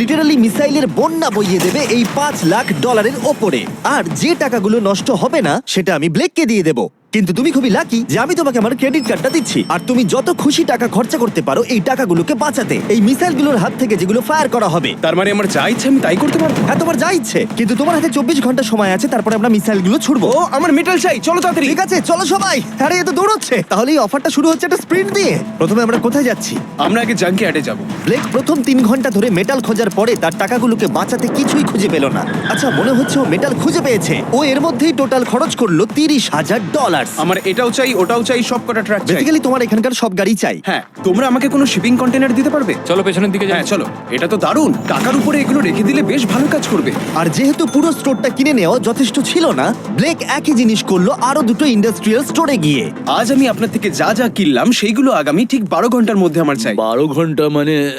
Literally মিসাইলের বন্যা বইয়ে দেবে এই পাঁচ লাখ ডলারের ওপরে। আর যে টাকাগুলো নষ্ট হবে না, সেটা আমি ব্লেককে দিয়ে দেবো। কিন্তু তুমি খুবই লাকি যে আমি তোমাকে আমার ক্রেডিট কার্ডটা দিচ্ছি। আর তুমি যত খুশি টাকা খরচা করতে পারো এই টাকাগুলোকে বাঁচাতে। এই মিসাইলগুলোর হাত থেকে যেগুলো ফায়ার করা হবে। তার মানে আমার যা ইচ্ছে আমি তাই করতে পারব? হ্যাঁ তোমার যা ইচ্ছে। কিন্তু তোমার হাতে চব্বিশ ঘণ্টা সময় আছে তারপরে আমরা মিসাইলগুলো ছুড়বো। ও আমার মেটাল চাই। চলো তাড়াতাড়ি। ঠিক আছে চলো সবাই। আরে এ তো দৌড়চ্ছে। তাহলে এই অফারটা শুরু হচ্ছে একটা স্প্রিন্ট দিয়ে। প্রথমে আমরা কোথায় যাচ্ছি? আমরা আগে জাঙ্কি অ্যাডে যাব। ব্লেক প্রথম তিন ঘণ্টা ধরে মেটাল খোঁজার পরে তার টাকাগুলোকে বাঁচাতে কিছুই খুঁজে পেল না। আচ্ছা মনে হচ্ছে ও মেটাল খুঁজে পেয়েছে। ও এর মধ্যেই টোটাল খরচ করল তিরিশ হাজার ডলার আমার এটাও চাই ওটাও চাই সব কটা ট্র্যাক চাই। বেসিক্যালি তোমার এখানকার সব গাড়ি চাই। হ্যাঁ তোমরা আমাকে কোনো শিপিং কন্টেনার দিতে পারবে? চলো পেছনের দিকে যাই। হ্যাঁ চলো। এটা তো দারুণ। টাকার উপরে এগুলো রেখে দিলে বেশ ভালো কাজ করবে। আর যেহেতু পুরো স্টোরটা কিনে নেওয়া যথেষ্ট ছিল না ব্লেক একই জিনিস করল আরও দুটো ইন্ডাস্ট্রিয়াল স্টোরে গিয়ে। আজ আমি আপনার থেকে যা যা কিনলাম সেইগুলো আগামী ঠিক বারো ঘণ্টার মধ্যে আমার চাই। বারো ঘণ্টা মানে আহ,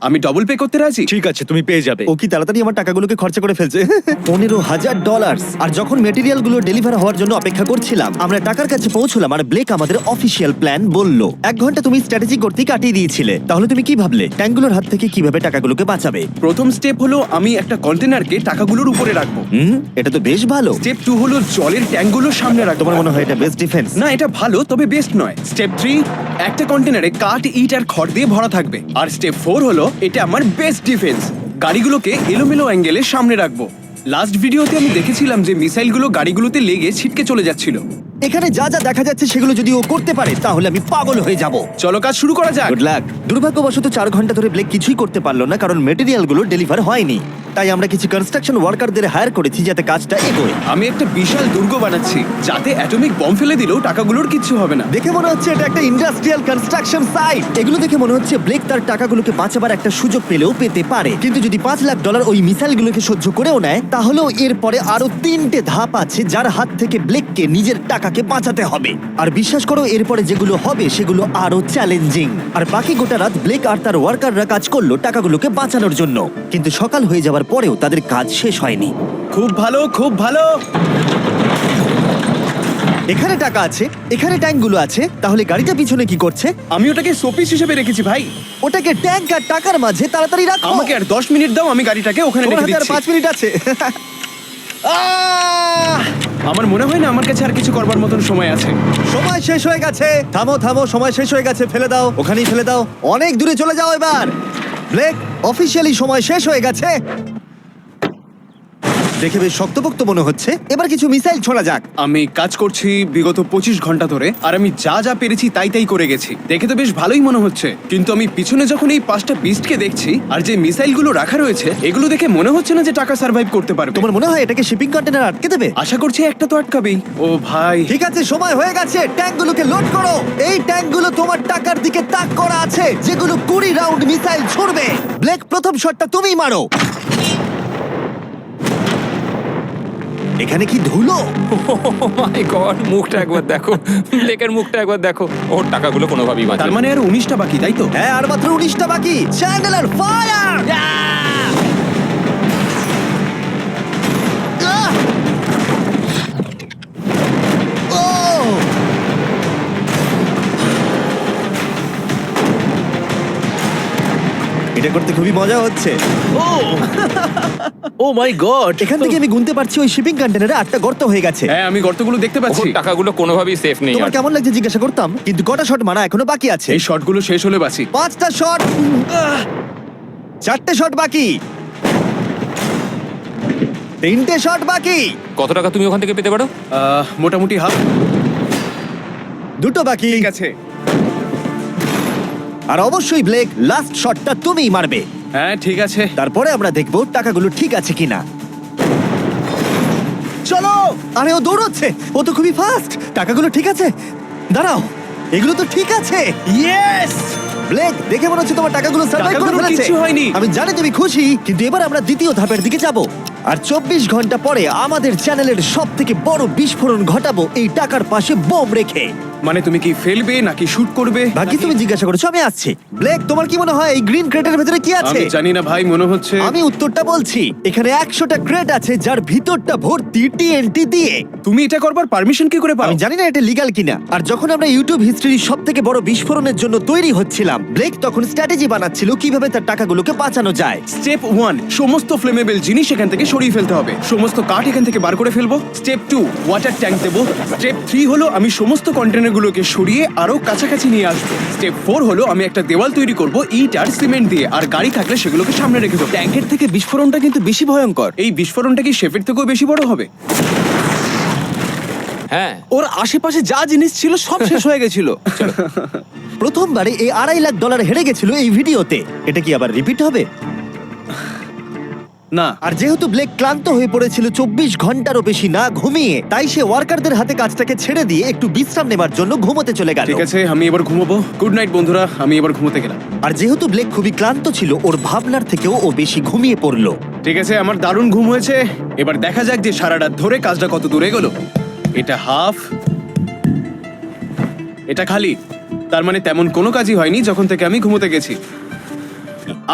আমি ডবল পে করতে রাজি? ঠিক আছে তুমি পেয়ে যাবে। ও কি তাড়াতাড়ি আমার টাকাগুলোকে খরচা করে ফেলছে? পনেরো হাজার ডলার আর যখন মেটেরিয়ালগুলো ডেলিভার হওয়ার জন্য অপেক্ষা করছিলাম আমরা টাকার কাছে পৌঁছলাম আর ব্লেক আমাদের অফিসিয়াল প্ল্যান বলল। এক ঘণ্টা তুমি স্ট্র্যাটেজি করতে কাটিয়ে দিয়েছিলে। তাহলে তুমি কি ভাবলে? ট্যাঙ্কগুলোর হাত থেকে কীভাবে টাকাগুলোকে বাঁচাবে? প্রথম স্টেপ হলো আমি একটা কন্টেনারকে টাকাগুলোর উপরে রাখব। হুম এটা তো বেশ ভালো। স্টেপ টু হলো জলের ট্যাঙ্কগুলোর সামনে রাখব। তোমার মনে হয় এটা বেস্ট ডিফেন্স না এটা ভালো তবে বেস্ট নয়। স্টেপ থ্রি একটা কন্টেনারে কাঠ ইট আর খড় দিয়ে ভরা থাকবে। আর স্টেপ ফোর হলো এটা আমার বেস্ট ডিফেন্স গাড়িগুলোকে এলোমেলো অ্যাঙ্গেলে সামনে রাখব। লাস্ট ভিডিওতে আমি দেখেছিলাম যে মিসাইলগুলো গাড়িগুলোতে লেগে ছিটকে চলে যাচ্ছিল। এখানে যা যা দেখা যাচ্ছে সেগুলো যদি ও করতে পারে তাহলে আমি পাগল হয়ে যাব। চলো কাজ শুরু করা যাক। গুড লাক দুর্ভাগ্যবশত চার ঘণ্টা ধরে ব্লেক কিছুই করতে পারল না কারণ মেটেরিয়ালগুলো ডেলিভার হয়নি। তাই আমরা কিছু কনস্ট্রাকশন ওয়ার্কারদের হায়ার করেছি যাতে কাজটা এগোয়। আমি একটা বিশাল দুর্গ বানাচ্ছি যাতে অ্যাটমিক বম ফেলে দিলেও টাকাগুলোর কিচ্ছু হবে না। দেখে মনে হচ্ছে এটা একটা ইন্ডাস্ট্রিয়াল কনস্ট্রাকশন সাইট এগুলো দেখে মনে হচ্ছে ব্লেক তার টাকাগুলোকে বাঁচাবার একটা সুযোগ পেলেও পেতে পারে। কিন্তু যদি পাঁচ লাখ ডলার ওই মিসাইলগুলোকে সহ্য করেও নেয় তাহলেও এরপরে আরও তিনটে ধাপ আছে যার হাত থেকে ব্লেককে নিজের টাকাকে বাঁচাতে হবে। আর বিশ্বাস করো এরপরে যেগুলো হবে সেগুলো আরও চ্যালেঞ্জিং আর বাকি গোটা রাত ব্লেক আর তার ওয়ার্কাররা কাজ করল টাকাগুলোকে বাঁচানোর জন্য। কিন্তু সকাল হয়ে যাওয়ার পরেও তাদের কাজ শেষ হয়নি। খুব ভালো খুব ভালো। এখানে টাকা আছে এখানে ট্যাঙ্কগুলো আছে তাহলে গাড়িটা পিছনে কি করছে? আমি ওটাকে শোপিস হিসেবে রেখেছি ভাই। ওটাকে ট্যাঙ্ক আর টাকার মাঝে তাড়াতাড়ি রাখো। আমাকে আর দশ মিনিট দাও আমি গাড়িটাকে ওখানে রেখে হাতে আর দিচ্ছি। পাঁচ মিনিট আছে। আহ! আমার মনে হয় না আমার কাছে আর কিছু করবার মতন সময় আছে। সময় শেষ হয়ে গেছে। থামো থামো, সময় শেষ হয়ে গেছে, ফেলে দাও, ওখানেই ফেলে দাও। অনেক দূরে চলে যাও এবার। ব্লেক অফিসিয়ালি সময় শেষ হয়ে গেছে। দেখে বেশ শক্তপোক্ত মনে হচ্ছে। এবার কিছু মিসাইল ছোড়া যাক। আমি কাজ করছি বিগত পঁচিশ ঘণ্টা ধরে আর আমি যা যা পেরেছি তাই তাই করে গেছি। দেখে তো বেশ ভালোই মনে হচ্ছে। কিন্তু আমি পিছনে যখন এই পাঁচটা বিস্টকে দেখছি আর যে মিসাইলগুলো রাখা রয়েছে এগুলো দেখে মনে হচ্ছে না যে টাকা সার্ভাইভ করতে পারবে। তোমার মনে হয় এটাকে শিপিং কন্টেনার আটকে দেবে? আশা করছি একটা তো আটকাবেই। ও ভাই। ঠিক আছে সময় হয়ে গেছে। ট্যাঙ্কগুলোকে লোড করো। এই ট্যাঙ্কগুলো তোমার টাকার দিকে তাক করা আছে যেগুলো কুড়ি রাউন্ড মিসাইল ছুড়বে। ব্লেক প্রথম শটটা তুমিই মারো। এখানে কি ধুলো? মাই গড Oh মুখটা একবার দেখো। ব্লেকের মুখটা একবার দেখো। ওর টাকাগুলো কোনোভাবেই বাঁচে তার মানে আর উনিশটা বাকি তাই তো? হ্যাঁ আর মাত্র উনিশটা বাকি। চ্যান্ডেলার ফায়ার এটা করতে খুবই মজা হচ্ছে। ও! Oh my God! এখান থেকে আমি গুনতে পারছি ওই শিপিং কন্টেনারে আটটা গর্ত হয়ে গেছে। হ্যাঁ আমি গর্তগুলো দেখতে ওর পাচ্ছি। টাকাগুলো কোনোভাবেই সেফ নেই তোমার আর। কেমন লাগছে জিজ্ঞাসা করতাম? কিন্তু কটা শট মারা এখনও বাকি আছে? এই শটগুলো শেষ হলে বাঁচি। পাঁচটা শট চারটে শট বাকি! তিনটে শট বাকি! কত টাকা তুমি ওখান থেকে পেতে পারো? আহ, মোটামুটি হাফ দুটো বাকি। ঠিক আছে। আর অবশ্যই ব্লেক লাস্ট শটটা তুমিই মারবে। হ্যাঁ ঠিক আছে। তারপরে আমরা দেখব টাকাগুলো ঠিক আছে কিনা। চলো! আরে ও দৌড়চ্ছে! ও তো খুবই ফাস্ট টাকাগুলো ঠিক আছে? দাঁড়াও এগুলো তো ঠিক আছে। ইয়েস ব্লেক দেখে মনে হচ্ছে তোমার টাকাগুলো সার্ভাইভ করে টাকাগুলোর ফেলেছে। কিচ্ছু হয়নি। আমি জানি তুমি খুশি কিন্তু এবার আমরা দ্বিতীয় ধাপের দিকে যাব। আর চব্বিশ ঘণ্টা পরে আমাদের চ্যানেলের সব থেকে বড় বিস্ফোরণ ঘটাবো এই টাকার পাশে বোম রেখে। মানে তুমি কি ফেলবে নাকি শুট করবে? বাকি তুমি জিজ্ঞাসা করেছ আমি আসছি। ব্লেক তোমার কি মনে হয় এই গ্রিন ক্রেটের ভেতরে কি আছে? আমি জানি না ভাই মনে হচ্ছে আমি উত্তরটা বলছি। এখানে একশোটা ক্রেট আছে যার ভিতরটা ভর্তি টিএনটি দিয়ে। তুমি এটা করবার পারমিশন কি করে পাও? আমি জানি না এটা লিগাল কিনা। আর যখন আমরা ইউটিউব হিস্ট্রির সব থেকে বড় বিস্ফোরণের জন্য তৈরি হচ্ছিলাম ব্লেক তখন স্ট্র্যাটেজি বানাচ্ছিল কীভাবে তার টাকাগুলোকে বাঁচানো যায়। স্টেপ ওয়ান সমস্ত ফ্লেমেবল জিনিস এখান থেকে সরিয়ে ফেলতে হবে। সমস্ত কাঠ এখান থেকে বার করে ফেলব। স্টেপ টু ওয়াটার ট্যাঙ্ক দেবো। স্টেপ থ্রি হলো আমি সমস্ত কন্টেনারগুলোকে সরিয়ে আরও কাছাকাছি নিয়ে আসব। স্টেপ ফোর হলো আমি একটা দেওয়াল তৈরি করব ইট আর সিমেন্ট দিয়ে। আর গাড়ি থাকলে সেগুলোকে সামনে রেখে দেবো। ট্যাঙ্কের থেকে বিস্ফোরণটা কিন্তু বেশি ভয়ঙ্কর। এই বিস্ফোরণটা কি শেফের থেকেও বেশি বড় হবে? হ্যাঁ। ওর আশেপাশে যা জিনিস ছিল সব শেষ হয়ে গেছিল। প্রথমবারে এই আড়াই লাখ ডলার হেরে গেছিল এই ভিডিওতে। এটা কি আবার রিপিট হবে? না। আর যেহেতু ব্লেক ক্লান্ত হয়ে পড়েছিল চব্বিশ ঘন্টারও বেশি না ঘুমিয়ে তাই সে ওয়ার্কারদের হাতে কাজটাকে ছেড়ে দিয়ে একটু বিশ্রাম নেবার জন্য ঘুমোতে চলে গেল। ঠিক আছে আমি এবার ঘুমাবো। গুড নাইট বন্ধুরা আমি এবার ঘুমোতে গেলাম। আর যেহেতু ব্লেক খুবই ক্লান্ত ছিল ওর ভাবনার থেকেও ও বেশি ঘুমিয়ে পড়ল। ঠিক আছে আমার দারুণ ঘুম হয়েছে। এবার দেখা যাক যে সারা রাত ধরে কাজটা কত দূরে গেল এটা হাফ। এটা খালি। তার মানে তেমন কোনো কাজই হয়নি যখন থেকে আমি ঘুমোতে গেছি।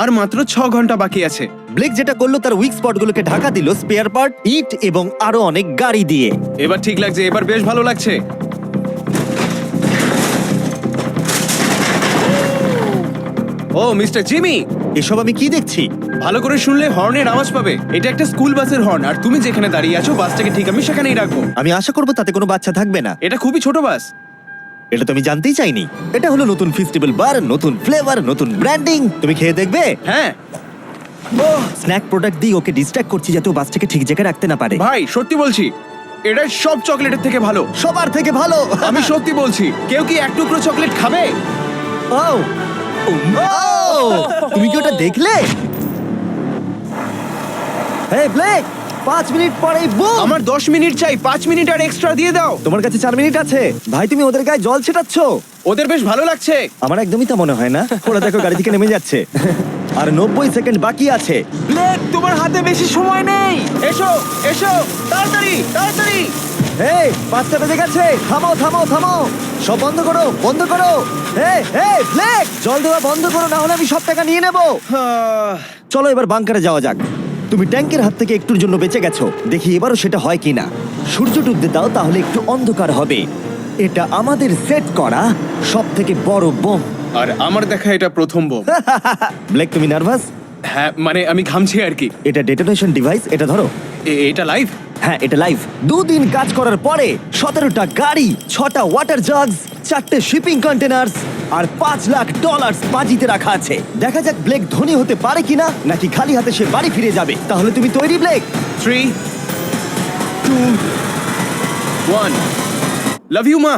আর মাত্র ছ ঘণ্টা বাকি আছে। ব্লেক যেটা করল তার উইক স্পটগুলোকে ঢাকা দিল স্পেয়ার পার্ট ইট এবং আরও অনেক গাড়ি দিয়ে। এবার ঠিক লাগছে এবার বেশ ভালো লাগছে। Oh mister Jimmy! এসব আমি কি দেখছি? ভালো করে শুনলে হর্নের আওয়াজ পাবে। এটা একটা স্কুল বাসের হর্ন আর তুমি যেখানে দাঁড়িয়ে আছো বাসটাকে ঠিক আমি সেখানেই রাখব। আমি আশা করব তাতে কোনো বাচ্চা থাকবে না। এটা খুবই ছোট বাস। এটা তো আমি জানতেই চাইনি। এটা হলো নতুন ফেস্টিভ্যাল বার নতুন ফ্লেভার নতুন ব্র্যান্ডিং তুমি খেয়ে দেখবে? হ্যাঁ। স্ন্যাক প্রোডাক্ট দিয়ে ওকে ডিস্ট্র্যাক্ট করছি যাতে ও বাসটাকে ঠিক জায়গায় রাখতে না পারে। ভাই সত্যি বলছি এটা সব চকলেটের থেকে ভালো। সবার থেকে ভালো। আমি সত্যি বলছি কেউ কি এক টুকরো চকলেট খাবে? ও ও তুমি কি ওটা দেখলে? এই ব্লেক পাঁচ মিনিট পরেই বুম আমার দশ মিনিট চাই পাঁচ মিনিট আর এক্সট্রা দিয়ে দাও। তোমার কাছে চার মিনিট আছে। ভাই তুমি ওদের গায়ে জল ছেটাচ্ছ? ওদের বেশ ভালো লাগছে। আমার একদমই তা মনে হয় না। ওরা দেখো গাড়ি থেকে নেমে যাচ্ছে। আর নব্বই সেকেন্ড বাকি আছে। ব্লেক তোমার হাতে বেশি সময় নেই। এসো এসো তাড়াতাড়ি তাড়াতাড়ি। এই পাঁচটা বেজে গেছে। থামো থামো থামো সব বন্ধ করো বন্ধ করো। এই এই ব্লেক জল দেওয়া বন্ধ করো না হলে আমি সব টাকা নিয়ে নেব। চলো এবার বাংকারে যাওয়া যাক। তুমি ট্যাঙ্কের হাত থেকে একটুর জন্য বেঁচে গেছো। দেখি এবারও সেটা হয় কিনা। সূর্য ডুবতে দাও তাহলে একটু অন্ধকার হবে। এটা আমাদের সেট করা সব থেকে বড় বোম। আর আমার দেখা এটা প্রথম বোম। ব্লেক তুমি নার্ভাস? হ্যাঁ মানে আমি ঘামছি আর কি। এটা ডেটোনেশন ডিভাইস এটা ধরো। এটা লাইভ? হ্যাঁ এটা লাইভ দুদিন কাজ করার পরে সতেরোটা গাড়ি, ছটা ওয়াটার জাগস চারটে শিপিং কন্টেনার্স আর পাঁচ লাখ ডলার বাজিতে রাখা আছে। দেখা যাক ব্লেক ধনী হতে পারে কিনা, নাকি খালি হাতে সে বাড়ি ফিরে যাবে। তাহলে তুমি তৈরি Blake three two one love you মা।